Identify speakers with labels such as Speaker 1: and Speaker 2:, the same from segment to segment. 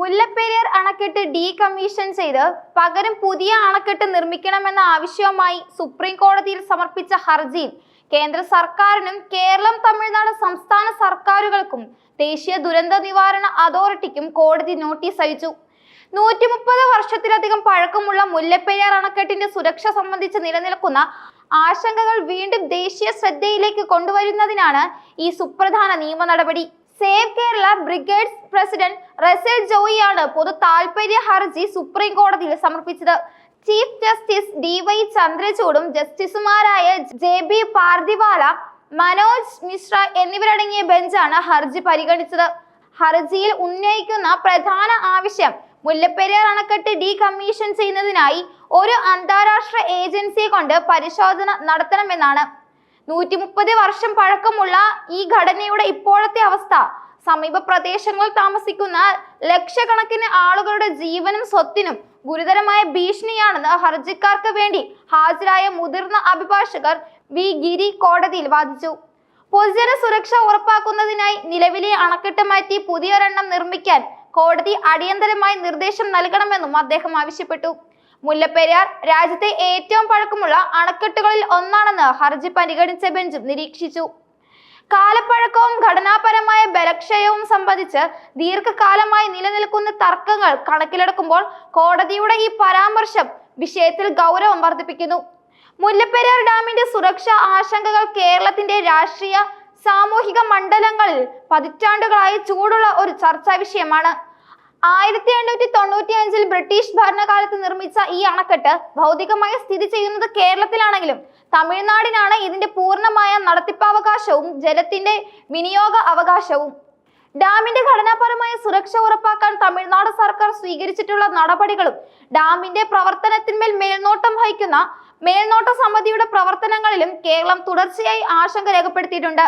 Speaker 1: മുല്ലപ്പെരിയാർ അണക്കെട്ട് ഡീകമ്മീഷൻ ചെയ്ത് പകരം പുതിയ അണക്കെട്ട് നിർമ്മിക്കണമെന്ന ആവശ്യവുമായി സുപ്രീം കോടതിയിൽ സമർപ്പിച്ച ഹർജിയിൽ കേന്ദ്ര സർക്കാരിനും കേരളം തമിഴ്നാട് സംസ്ഥാന സർക്കാരുകൾക്കും ദേശീയ ദുരന്ത നിവാരണ അതോറിറ്റിക്കും കോടതി നോട്ടീസ് അയച്ചു. നൂറ്റി മുപ്പത് വർഷത്തിലധികം പഴക്കമുള്ള മുല്ലപ്പെരിയാർ അണക്കെട്ടിന്റെ സുരക്ഷ സംബന്ധിച്ച് നിലനിൽക്കുന്ന ആശങ്കകൾ വീണ്ടും ദേശീയ ശ്രദ്ധയിലേക്ക് കൊണ്ടുവരുന്നതിനാണ് ഈ സുപ്രധാന നിയമ നടപടി. Save Kerala brigades president Russel ജോയിയാണ് പൊതു താൽപര്യ ഹർജി സുപ്രീം കോടതിയിൽ സമർപ്പിച്ചത്. ചീഫ് ജസ്റ്റിസ് ഡി വൈ ജസ്റ്റിസുമാരായ ജെ ബി പാർദിവാല മനോജ് മിശ്ര എന്നിവരടങ്ങിയ ബെഞ്ചാണ് ഹർജി പരിഗണിച്ചത്. ഹർജിയിൽ ഉന്നയിക്കുന്ന പ്രധാന ആവശ്യം മുല്ലപ്പെരിയാർ അണക്കെട്ട് ഡീകമ്മീഷൻ ചെയ്യുന്നതിനായി ഒരു അന്താരാഷ്ട്ര ഏജൻസിയെ കൊണ്ട് പരിശോധന നടത്തണമെന്നാണ്. നൂറ്റി മുപ്പത് വർഷം പഴക്കമുള്ള ഈ ഘടനയുടെ ഇപ്പോഴത്തെ അവസ്ഥ. സമീപ പ്രദേശങ്ങളിൽ താമസിക്കുന്ന ലക്ഷക്കണക്കിന് ആളുകളുടെ ജീവനും സ്വത്തിനും ഗുരുതരമായ ഭീഷണിയാണെന്ന് ഹർജിക്കാർക്ക് വേണ്ടി ഹാജരായ മുതിർന്ന അഭിഭാഷകർ വി. ഗിരി കോടതിയിൽ വാദിച്ചു. പൊതുജന സുരക്ഷ ഉറപ്പാക്കുന്നതിനായി നിലവിലെ അണക്കെട്ട് മാറ്റി പുതിയൊരെണ്ണം നിർമ്മിക്കാൻ കോടതി അടിയന്തരമായി നിർദ്ദേശം നൽകണമെന്നും അദ്ദേഹം ആവശ്യപ്പെട്ടു. മുല്ലപ്പെരിയാർ രാജ്യത്തെ ഏറ്റവും പഴക്കമുള്ള അണക്കെട്ടുകളിൽ ഒന്നാണെന്ന് ഹർജി പരിഗണിച്ച ബെഞ്ചും നിരീക്ഷിച്ചു. കാലപ്പഴക്കവും ഘടനാപരമായ ബലക്ഷയവും സംബന്ധിച്ച് ദീർഘകാലമായി നിലനിൽക്കുന്ന തർക്കങ്ങൾ കണക്കിലെടുക്കുമ്പോൾ കോടതിയുടെ ഈ പരാമർശം വിഷയത്തിൽ ഗൗരവം വർദ്ധിപ്പിക്കുന്നു. മുല്ലപ്പെരിയാർ ഡാമിന്റെ സുരക്ഷാ ആശങ്കകൾ കേരളത്തിന്റെ രാഷ്ട്രീയ സാമൂഹിക മണ്ഡലങ്ങളിൽ പതിറ്റാണ്ടുകളായി ചൂടുള്ള ഒരു ചർച്ചാ വിഷയമാണ്. ആയിരത്തി എണ്ണൂറ്റി തൊണ്ണൂറ്റി അഞ്ചിൽ ബ്രിട്ടീഷ് ഭരണകാലത്ത് നിർമ്മിച്ച ഈ അണക്കെട്ട് ഭൗതികമായി സ്ഥിതി ചെയ്യുന്നത് കേരളത്തിലാണെങ്കിലും തമിഴ്നാടിനാണ് ഇതിന്റെ പൂർണമായ നടത്തിപ്പാവകാശവും ജലത്തിന്റെ വിനിയോഗ അവകാശവും. ഡാമിന്റെ ഘടനാപരമായ സുരക്ഷ ഉറപ്പാക്കാൻ തമിഴ്നാട് സർക്കാർ സ്വീകരിച്ചിട്ടുള്ള നടപടികളും ഡാമിന്റെ പ്രവർത്തനത്തിന്മേൽ മേൽനോട്ടം വഹിക്കുന്ന മേൽനോട്ട സമിതിയുടെ പ്രവർത്തനങ്ങളിലും കേരളം തുടർച്ചയായി ആശങ്ക രേഖപ്പെടുത്തിയിട്ടുണ്ട്.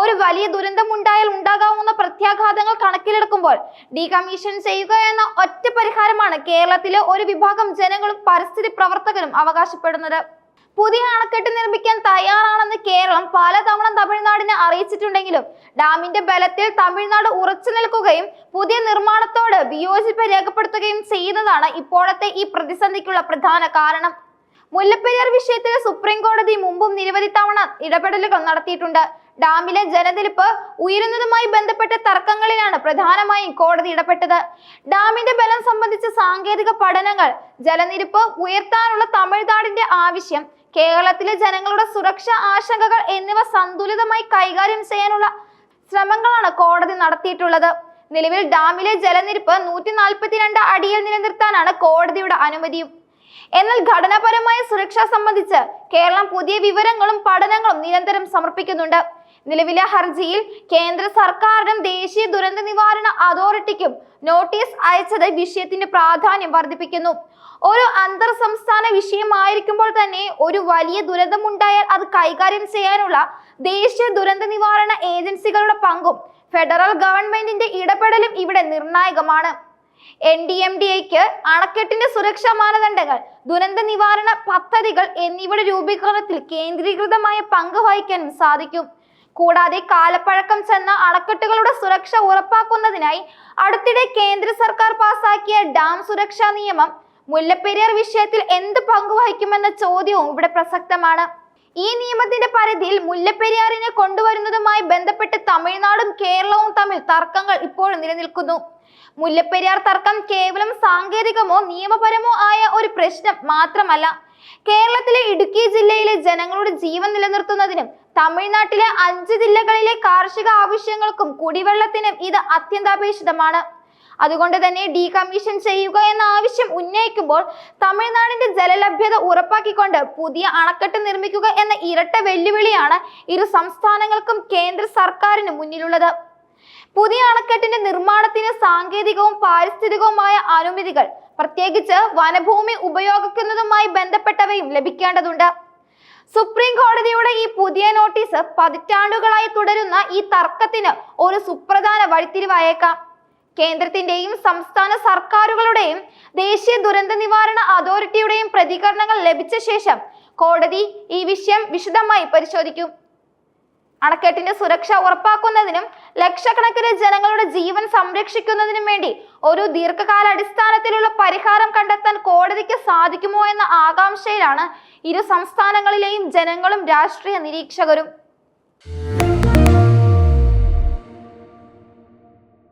Speaker 1: ഒരു വലിയ ദുരന്തമുണ്ടായാൽ ഉണ്ടാകാവുന്ന പ്രത്യാഘാതങ്ങൾ കണക്കിലെടുക്കുമ്പോൾ ഡീകമ്മീഷൻ ചെയ്യുക എന്ന ഒറ്റ പരിഹാരമാണ് കേരളത്തിലെ ഒരു വിഭാഗം ജനങ്ങളും പരിസ്ഥിതി പ്രവർത്തകരും അവകാശപ്പെടുന്നത്. പുതിയ അണക്കെട്ട് നിർമ്മിക്കാൻ തയ്യാറാണെന്ന് കേരളം പലതവണ തമിഴ്നാടിനെ അറിയിച്ചിട്ടുണ്ടെങ്കിലും ഡാമിന്റെ ബലത്തിൽ തമിഴ്നാട് ഉറച്ചു നിൽക്കുകയും പുതിയ നിർമ്മാണത്തോട് വിയോജിപ്പ് രേഖപ്പെടുത്തുകയും ചെയ്യുന്നതാണ് ഇപ്പോഴത്തെ ഈ പ്രതിസന്ധിക്കുള്ള പ്രധാന കാരണം. മുല്ലപ്പെരിയാർ വിഷയത്തിൽ സുപ്രീം കോടതി മുമ്പും നിരവധി തവണ ഇടപെടലുകൾ നടത്തിയിട്ടുണ്ട്. ഡാമിലെ ജലനിരപ്പ് ഉയരുന്നതുമായി ബന്ധപ്പെട്ട തർക്കങ്ങളിലാണ് പ്രധാനമായും കോടതി ഇടപെട്ടത്. ഡാമിന്റെ ബലം സംബന്ധിച്ച സാങ്കേതിക പഠനങ്ങൾ ജലനിരപ്പ് ഉയർത്താനുള്ള തമിഴ്നാടിന്റെ ആവശ്യം കേരളത്തിലെ ജനങ്ങളുടെ സുരക്ഷാ ആശങ്കകൾ എന്നിവ സന്തുലിതമായി കൈകാര്യം ചെയ്യാനുള്ള ശ്രമങ്ങളാണ് കോടതി നടത്തിയിട്ടുള്ളത്. നിലവിൽ ഡാമിലെ ജലനിരപ്പ് നൂറ്റി നാൽപ്പത്തിരണ്ട് അടിയിൽ നിലനിർത്താനാണ് കോടതിയുടെ അനുമതിയും. എന്നാൽ ഘടനാപരമായ സുരക്ഷ സംബന്ധിച്ച് കേരളം പുതിയ വിവരങ്ങളും പഠനങ്ങളും നിരന്തരം സമർപ്പിക്കുന്നുണ്ട്. നിലവിലെ ഹർജിയിൽ കേന്ദ്ര സർക്കാരിനും ദേശീയ ദുരന്ത നിവാരണ അതോറിറ്റിക്കും നോട്ടീസ് അയച്ചത് വിഷയത്തിന്റെ പ്രാധാന്യം വർദ്ധിപ്പിക്കുന്നു. ഒരു അന്തർ സംസ്ഥാന വിഷയമായിരിക്കുമ്പോൾ തന്നെ ഒരു വലിയ ദുരന്തമുണ്ടായാൽ അത് കൈകാര്യം ചെയ്യാനുള്ള ദേശീയ ദുരന്ത നിവാരണ ഏജൻസികളുടെ പങ്കും ഫെഡറൽ ഗവൺമെന്റിന്റെ ഇടപെടലും ഇവിടെ നിർണായകമാണ്. എൻ ഡി എം ഡി എക്ക് അണക്കെട്ടിന്റെ സുരക്ഷാ മാനദണ്ഡങ്ങൾ ദുരന്ത നിവാരണ പദ്ധതികൾ എന്നിവയുടെ രൂപീകരണത്തിൽ കേന്ദ്രീകൃതമായ പങ്ക് വഹിക്കാനും സാധിക്കും. കൂടാതെ കാലപ്പഴക്കം ചെന്ന അണക്കെട്ടുകളുടെ സുരക്ഷ ഉറപ്പാക്കുന്നതിനായി അടുത്തിടെ കേന്ദ്ര സർക്കാർ പാസാക്കിയ ഡാം സുരക്ഷാ നിയമം. മുല്ലപ്പെരിയാർ വിഷയത്തിൽ എന്ത് പങ്കുവഹിക്കുമെന്ന ചോദ്യവും ഇവിടെ പ്രസക്തമാണ്. ഈ നിയമത്തിന്റെ പരിധിയിൽ മുല്ലപ്പെരിയാറിനെ കൊണ്ടുവരുന്നതുമായി ബന്ധപ്പെട്ട് തമിഴ്നാടും കേരളവും തമ്മിൽ തർക്കങ്ങൾ ഇപ്പോഴും നിലനിൽക്കുന്നു. മുല്ലപ്പെരിയാർ തർക്കം കേവലം സാങ്കേതികമോ നിയമപരമോ ആയ ഒരു പ്രശ്നം മാത്രമല്ല. കേരളത്തിലെ ഇടുക്കി ജില്ലയിലെ ജനങ്ങളുടെ ജീവൻ നിലനിർത്തുന്നതിനും തമിഴ്നാട്ടിലെ അഞ്ച് ജില്ലകളിലെ കാർഷിക ആവശ്യങ്ങൾക്കും കുടിവെള്ളത്തിനും ഇത് അത്യന്താപേക്ഷിതമാണ്. അതുകൊണ്ട് തന്നെ ഡീകമ്മീഷൻ ചെയ്യുക എന്ന ആവശ്യം ഉന്നയിക്കുമ്പോൾ തമിഴ്നാടിന്റെ ജലലഭ്യത ഉറപ്പാക്കിക്കൊണ്ട് പുതിയ അണക്കെട്ട് നിർമ്മിക്കുക എന്ന ഇരട്ട വെല്ലുവിളിയാണ് ഇരു സംസ്ഥാനങ്ങൾക്കും കേന്ദ്ര സർക്കാരിന് മുന്നിലുള്ളത്. പുതിയ അണക്കെട്ടിന്റെ നിർമ്മാണത്തിന് സാങ്കേതികവും പാരിസ്ഥിതികവുമായ അനുമതികൾ പ്രത്യേകിച്ച് വനഭൂമി ഉപയോഗിക്കുന്നതുമായി ബന്ധപ്പെട്ടവയും ലഭിക്കേണ്ടതുണ്ട്. സുപ്രീം കോടതിയുടെ ഈ പുതിയ നോട്ടീസ് പതിറ്റാണ്ടുകളായി തുടരുന്ന ഈ തർക്കത്തിന് ഒരു സുപ്രധാന വഴിത്തിരിവായേക്കാം. കേന്ദ്രത്തിന്റെയും സംസ്ഥാന സർക്കാരുകളുടെയും ദേശീയ ദുരന്ത നിവാരണ അതോറിറ്റിയുടെയും പ്രതികരണങ്ങൾ ലഭിച്ച ശേഷം കോടതി ഈ വിഷയം വിശദമായി പരിശോധിക്കും. അണക്കെട്ടിന്റെ സുരക്ഷ ഉറപ്പാക്കുന്നതിനും ലക്ഷക്കണക്കിന് ജനങ്ങളുടെ ജീവൻ സംരക്ഷിക്കുന്നതിനും വേണ്ടി ഒരു ദീർഘകാല അടിസ്ഥാനത്തിലുള്ള പരിഹാരം കണ്ടെത്താൻ കോടതിക്ക് സാധിക്കുമോ എന്ന ആകാംക്ഷയിലാണ് ഇരു സംസ്ഥാനങ്ങളിലെയും ജനങ്ങളും രാഷ്ട്രീയ നിരീക്ഷകരും.